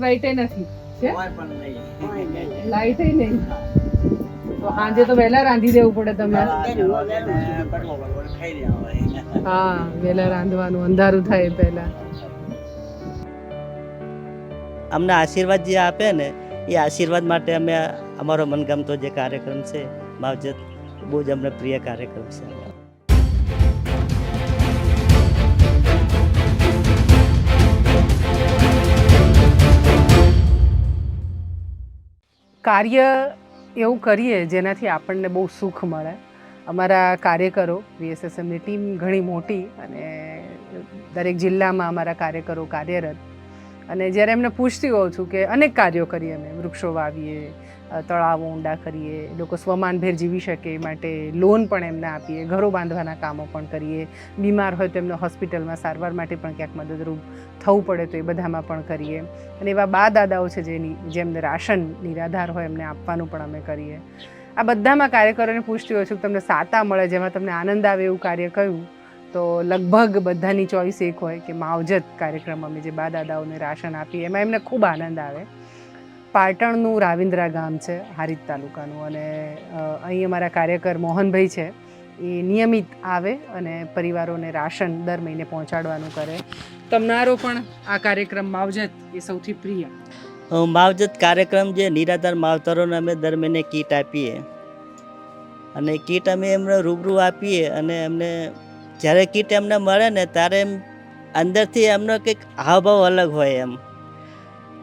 Light white નથી છે? કોઈ પણ નહીં. લાઈટ નહીં. તો સાંજે તો વહેલા રાંધી દેવું પડે તમે હા વહેલા રાંધવાનું અંધારું થાય પહેલા. અમને આશીર્વાદ જે આપે ને એ આશીર્વાદ માટે અમે અમારો મનગમતો જે કાર્યક્રમ છે માવજત બહુ જ અમને પ્રિય કાર્યક્રમ છે. કાર્ય એવું કરીએ જેનાથી આપણને બહુ સુખ મળે. અમારા કાર્યકરો વીએસએસએમની ટીમ ઘણી મોટી અને દરેક જિલ્લામાં અમારા કાર્યકરો કાર્યરત. અને જ્યારે એમને પૂછતી હોઉં છું કે અનેક કાર્યો કરીએ અમે, વૃક્ષો વાવીએ તળાવો ઊંડા કરીએ, લોકો સ્વમાનભેર જીવી શકે એ માટે લોન પણ એમને આપીએ, ઘરો બાંધવાના કામો પણ કરીએ, બીમાર હોય તો એમને હોસ્પિટલમાં સારવાર માટે પણ ક્યાંક મદદરૂપ થવું પડે તો એ બધામાં પણ કરીએ. અને એવા બા દાદાઓ છે જેની જેમને રાશન નિરાધાર હોય એમને આપવાનું પણ અમે કરીએ. આ બધામાં કાર્યકરોને પૂછતી હોય છું કે તમને સાતા મળે, જેમાં તમને આનંદ આવે એવું કાર્ય કયું? તો લગભગ બધાની ચોઈસ એક હોય કે માવજત કાર્યક્રમ અમે જે બા દાદાઓને રાશન આપીએ, એમાં એમને ખૂબ આનંદ આવે. પાટણનું રાવિન્દ્રા ગામ છે, હારીજ તાલુકાનું. અને અહીં અમારા કાર્યકર મોહનભાઈ છે. એ નિયમિત આવે અને પરિવારોને રાશન દર મહિને પહોંચાડવાનું કરે. તમનારો પણ આ કાર્યક્રમ માવજત એ સૌથી પ્રિય. માવજત કાર્યક્રમ જે નિરાધાર માવતરોને અમે દર મહિને કીટ આપીએ. અને કીટ અમે એમને રૂબરૂ આપીએ અને એમને જ્યારે કીટ એમને મળે ને ત્યારે એમ અંદરથી એમનો કંઈક હાવભાવ અલગ હોય એમ.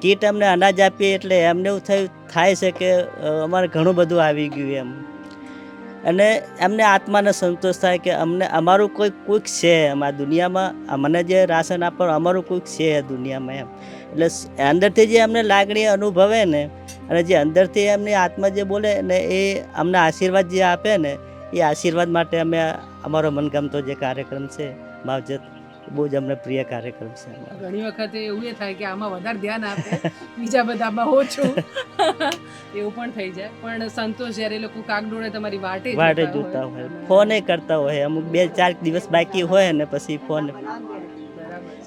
કીટ અમને અનાજ આપીએ એટલે એમને એવું થયું, થાય છે કે અમારે ઘણું બધું આવી ગયું એમ. અને એમને આત્માને સંતોષ થાય કે અમને, અમારું કોઈ કોઈક છે આ દુનિયામાં. અમને જે રાશન આપવાનું અમારું કોઈક છે દુનિયામાં એમ. એટલે અંદરથી જે અમને લાગણી અનુભવે ને, અને જે અંદરથી એમની આત્મા જે બોલે ને, એ અમને આશીર્વાદ જે આપે ને, એ આશીર્વાદ માટે અમે અમારો મનગમતો જે કાર્યક્રમ છે, માવજત બહુ જ અમને પ્રિય કાર્યક્રમ છે ઘણી વખત એવું એ થાય કે આમાં વધારે ધ્યાન આપે બીજા બધામાં ઓછું. એવું પણ થઈ જાય. પણ સંતોષ જ્યારે એ લોકો કાગડોળે તમારી વાટે વાટે જોતા હોય. ફોને કરતા હોય. અમુક બે ચાર દિવસ બાકી હોય ને પછી ફોન.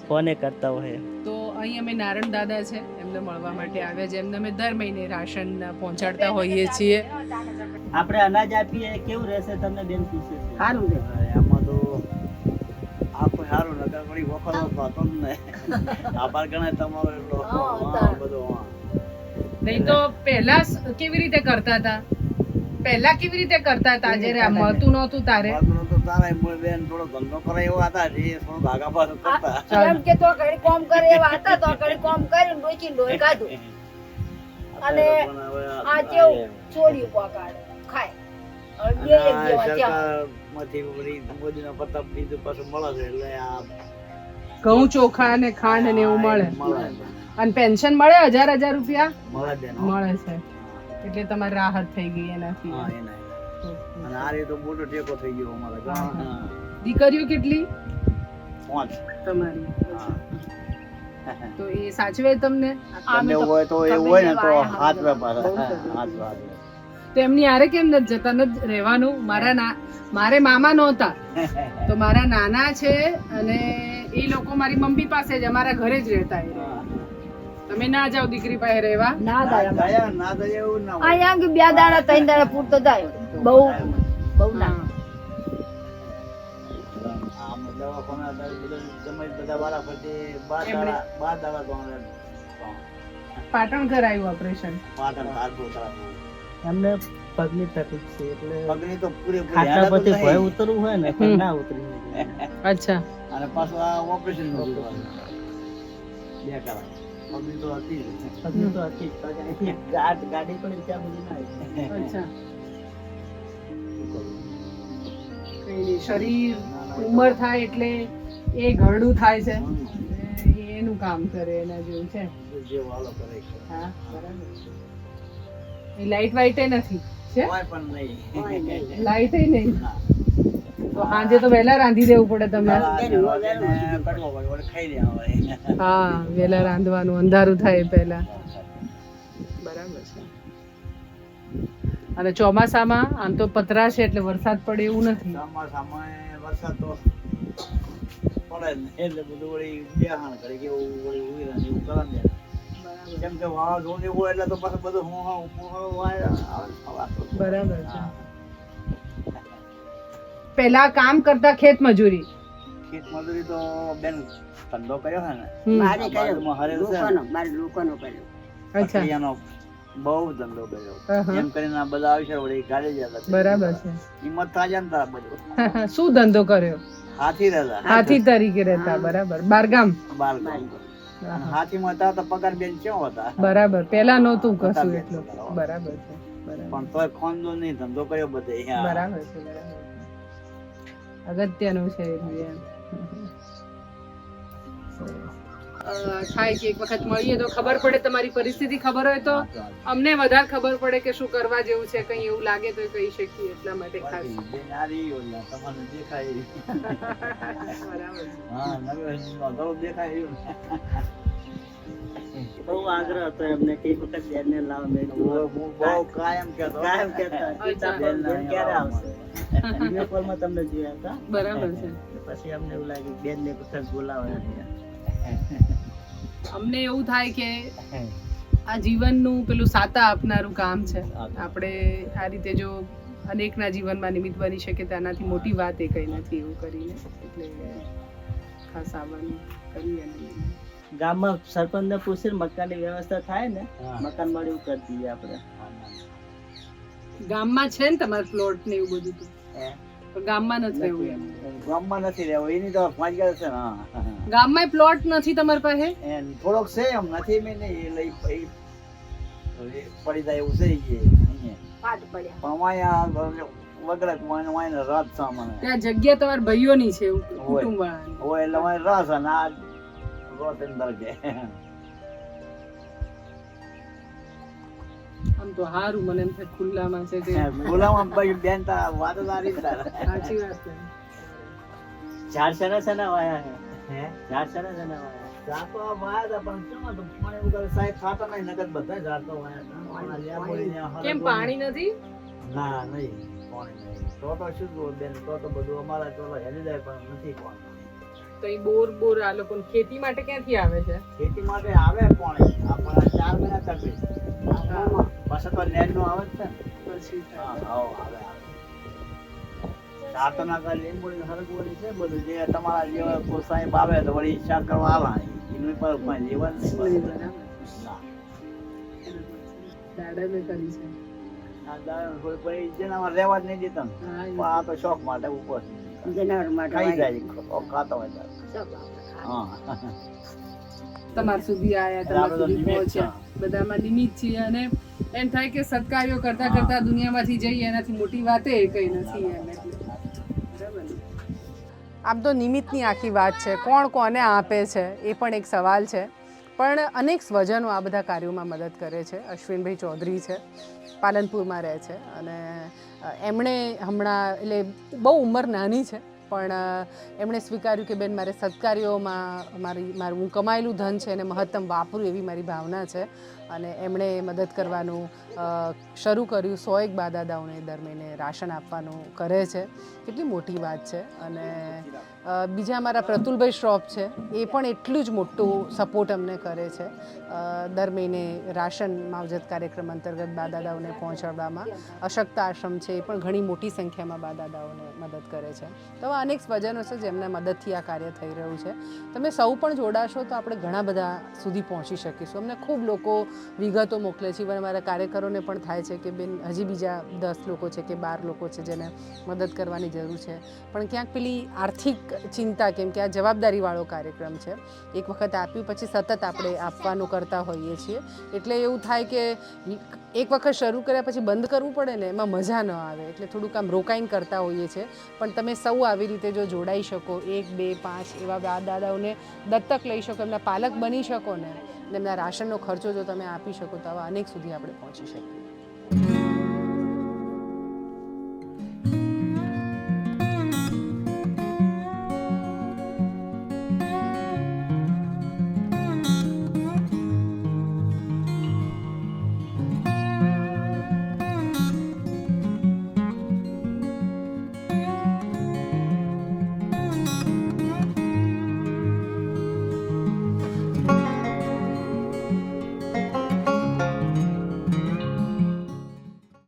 ફોને કરતા હોય. તો અહીં અમે નારાયણ દાદા છે એમને મળવા માટે આવ્યા છે. એમને અમે દર મહિને રાશન પહોંચાડતા હોઈએ છીએ. આપણે અનાજ આપીએ કેવું રહેશે તમને બેન પૂછે સારું તો આખું વળી વખત થતો જ ને આભાર ગણાય તમારો એટલો. બધો નહીં તો પહેલા કેવી રીતે કરતા હતા? પહેલા કેવી રીતે કરતા હતા? જ્યારે મળતું નહોતું તારે? વાતનો તો મૂળ બેન થોડો ધંધો કરે એવો હતા જે થોડો ભાગા પાછું કરતા. એમ કે તો ઘડી કોમ કરે એવા હતા તો ઘડી કોમ કરીને ડોચી ડોઈ કાઢું અને આ કેવું ચોરી પકાડે ખાય. ઘઉં ચોખા અને ખાંડ ને એવું મળે. મળે અને પેન્શન મળે હજાર હજાર રૂપિયા? મળે છે એટલે તમારે રાહત થઈ ગઈ એનાથી. અને આ રીતે મોટો ટેકો થઈ ગયો અમારા. ગામમાં. દીકરીઓ કેટલી? પાંચ. તમારી. તો એ સાચવે તમને? એવું હોય તો એવું હોય ને તો હાથ વેપાર. હાથ. તો એમની હારે કેમ નથી જતા? નથી રહેવાનું? મારા ના મારે મામા નહોતા. તો મારા નાના છે અને એ લોકો મારી મમ્મી પાસે જ અમારા ઘરે જ રહેતા એ તમે ના જાઓ દીકરી પાસે રહેવા. ના થાય ના દયા ના દયા એવું ના હોય. અહીંયા કે બે દાડા ત્રણ દાડા પૂરતો થાય બહુ બહુ ના. દાડા દાડા પાટણ કરાયું ઓપરેશન પાટણ. એમને પગની તકલીફ છે એટલે પગની તો પૂરેપૂરી ખાટલા હાલત ભય ઉતરવું હોય ને. પણ ના ઉતરી. અચ્છા અને પાછું આ ઓપરેશનનું બે કરાય. પગની તો હતી પગની તો હતી જ. પગ અહીંથી ગાડ- ગાડી પણ ત્યાં સુધી ના અચ્છા શરીર ઉંમર થાય એટલે એ ઘરડું થાય છે એનું કામ કરે એના જેવું છે. હા બરાબર લાઈટ વાઈટ નથી છે? કોઈ પણ નહીં. લાઈટ નહીં. તો સાંજે તો વહેલા રાંધી દેવું પડે તમે આ જવાને કટકો કટકો ખાઈ રહ્યા હોય. હા વહેલા રાંધવાનું અંધારું થાય પહેલા. બરાબર છે. અને ચોમાસામાં આમ તો પતરા છે એટલે વરસાદ પડે એવું નથી. ચોમાસામાં વરસાદ તો પડે એટલે બધું વળી બેહાણ કરે કે એવું વળી ઉઈ રહે એવું કરે ને. કે વાવાઝોડું એવું એટલે તો પાછું બધું હું હું હું હું વાય આવે વાતો. બરાબર છે. હા. કામ કરતા ખેત મજૂરી? ખેત મજૂરી તો બેન ધંધો કર્યો છે ને. મારે કર્યો. લોકોનો મારે લોકોનો કર્યો. અચ્છા. બહુ ધંધો કર્યો. એમ કરીને આ બધા આવશે વળી ગાડી જતા બરાબર છે. હિંમત થાય ને તારા બધું શું ધંધો કર્યો? હાથી રહેતા હાથી તરીકે રહેતા બરાબર. બારગામ? બાર ગામ. અને હાથીમાં હતા તો પગાર બેન કેવો હતા? બરાબર. પેલા નહોતું કશું એટલું. બરાબર છે. બરાબર. પણ તોય નો નહીં ધંધો કર્યો બધે બરાબર છે બરાબર. અગત્યનું છે એમ. થાય કે એક વખત મળીએ તો ખબર પડે તમારી પરિસ્થિતિ ખબર હોય તો અમને વધારે ખબર પડે કે શું કરવા જેવું છે કંઈ એવું લાગે તો કહી શકીએ એટલા માટે ખાસ બેન આ રહી ઓલા, તમને દેખાય બરાબર છે. હા નવી વસ્તુનો ધરો દેખાય એવું. બહુ આગ્રહ હતો એમને કે વખત બેનને લાવ મેં હું બહુ કાયમ કહેતો. કાયમ કહેતા અચ્છા. બેન ક્યારે આવશે વીડિયો કોલમાં તમને જોયા હતા બરાબર છે પછી અમને એવું લાગ્યું બેનને ને વખત બોલાવે અમને એવું થાય કે આ જીવનનું પેલું સાતા આપનારું કામ છે. આપણે આ રીતે જો અનેકના જીવનમાં નિમિત્ત બની શકે તેનાથી મોટી વાત એ કંઈ નથી એવું કરીને. એટલે ખાસ આવવાનું કરી અને ગામમાં સરપંચને પૂછીને મકાનની વ્યવસ્થા થાય ને મકાન મળે એવું કરી દઈએ આપણે. ગામમાં છે ને તમારા પ્લોટ ને એવું બધું ગામમાં નથી રહેવું એમ ગામમાં નથી રહેવું એની તો પાંચ ગયા છે હા. ગામમાં પ્લોટ નથી તમારી પાસે થોડોક છે એમ નથી મેં નહીં એ લઈ પડી જાય એવું છે ઈ અહીંયા. પાટ પડ્યા પણ અહીંયા વગડે વાંય વાંય રાત છે મને ત્યાં જગ્યા તમારા ભાઈઓની છે એવું હોય. કુટુંબ વાળાની હોય એટલે વાંય રસ અને આ રોત અંદર આમ તો હારું મને એમ થાય ખુલ્લામાં છે તે. ખુલ્લામાં બેન તા વાત સારી સાચી વાત છે. ચાર સના સના વાયા હે? ચાર સના સના વાયા તો વાયા પણ કેમ હતું? પાણી વગર સાહેબ ખાતા નહીં નકર બધા ઝાડ તો વાયા કેમ પાણી નથી? ના નહીં પાણી નહીં. તો તો શું બેન તો તો બધું અમારા તો હેલી જાય પણ નથી પાણી. તો એ બોર બોર આ લોકો ખેતી માટે ક્યાંથી આવે છે? ખેતી માટે આવે પણ. આપણા ચાર મહિના તકલીફ પાછળ તો નેટ નો આવે જ છે પછી હા, આવો, આવે, આવે. તો ના કરી લીંબોડી ને હરગોળી છે બધું જે તમારા જેવા કોઈ સાહેબ આવે તો વળી શાક કરવા આલા એનું પર કોઈ લેવા જ નહીં નહીં, બસ. બરાબર. ના. દાડા મેં કરી છે આ દારૂ કોઈ કોઈ જેનામાં રહેવા જ નહીં દેતા. પણ આ તો શોખ માટે ઉપર જનાવર માટે ખાઈ જાય હોય. હા તમાર સુધી આયા તમાર સુધી પહોંચ્યા બધામાં નિમિત્ત છીએ અને એમ થાય કે સત્કાર્યો કરતા કરતા દુનિયામાંથી જઈએ એનાથી મોટી વાત એ કંઈ નથી એમ? આમ તો નિમિત્તની આખી વાત છે. કોણ કોને આપે છે એ પણ એક સવાલ છે. પણ અનેક સ્વજનો આ બધા કાર્યોમાં મદદ કરે છે. અશ્વિનભાઈ ચૌધરી છે. પાલનપુરમાં રહે છે. અને એમણે હમણાં, એટલે બહુ ઉંમર નાની છે, પણ એમણે સ્વીકાર્યું કે બેન, મારે સત્કાર્યોમાં મારી, મારું હું કમાયેલું ધન છે, એને મહત્તમ વાપરું એવી મારી ભાવના છે. અને એમણે મદદ કરવાનું શરૂ કર્યું સો એક બાદાદાઓને દર મહિને રાશન આપવાનું કરે છે. કેટલી મોટી વાત છે. અને બીજા અમારા પ્રતુલભાઈ શ્રોફ છે, એ પણ એટલું જ મોટું સપોર્ટ અમને કરે છે દર મહિને રાશન માવજત કાર્યક્રમ અંતર્ગત બાદાદાઓને પહોંચાડવામાં. અશક્ત આશ્રમ છે, એ પણ ઘણી મોટી સંખ્યામાં બાદાદાઓને મદદ કરે છે. તો આવા અનેક સ્વજનો છે જેમના મદદથી આ કાર્ય થઈ રહ્યું છે. તમે સૌ પણ જોડાશો તો આપણે ઘણા બધા સુધી પહોંચી શકીશું. અમને ખૂબ લોકો વિગતો મોકલે છે. ઇવન અમારા કાર્યકરોને પણ થાય છે કે બેન, હજી બીજા દસ લોકો છે કે બાર લોકો છે જેને મદદ કરવાની જરૂર છે. પણ ક્યાંક પેલી આર્થિક ચિંતા કેમ કે આ જવાબદારીવાળો કાર્યક્રમ છે. એક વખત આપ્યું, પછી સતત આપણે આપવાનું કરતા હોઈએ છીએ. એટલે એવું થાય કે એક વખત શરૂ કર્યા પછી બંધ કરવું પડે ને, એમાં મજા ન આવે. એટલે થોડુંક આમ રોકાઈને કરતા હોઈએ છીએ. પણ તમે સૌ આવી રીતે જો જોડાઈ શકો, એક, બે, પાંચ એવા દાદાઓને દત્તક લઈ શકો, એમના પાલક બની શકો ને એમના રાશનનો ખર્ચો જો તમે આપી શકો તો આવા અનેક સુધી આપણે પહોંચી શકીએ.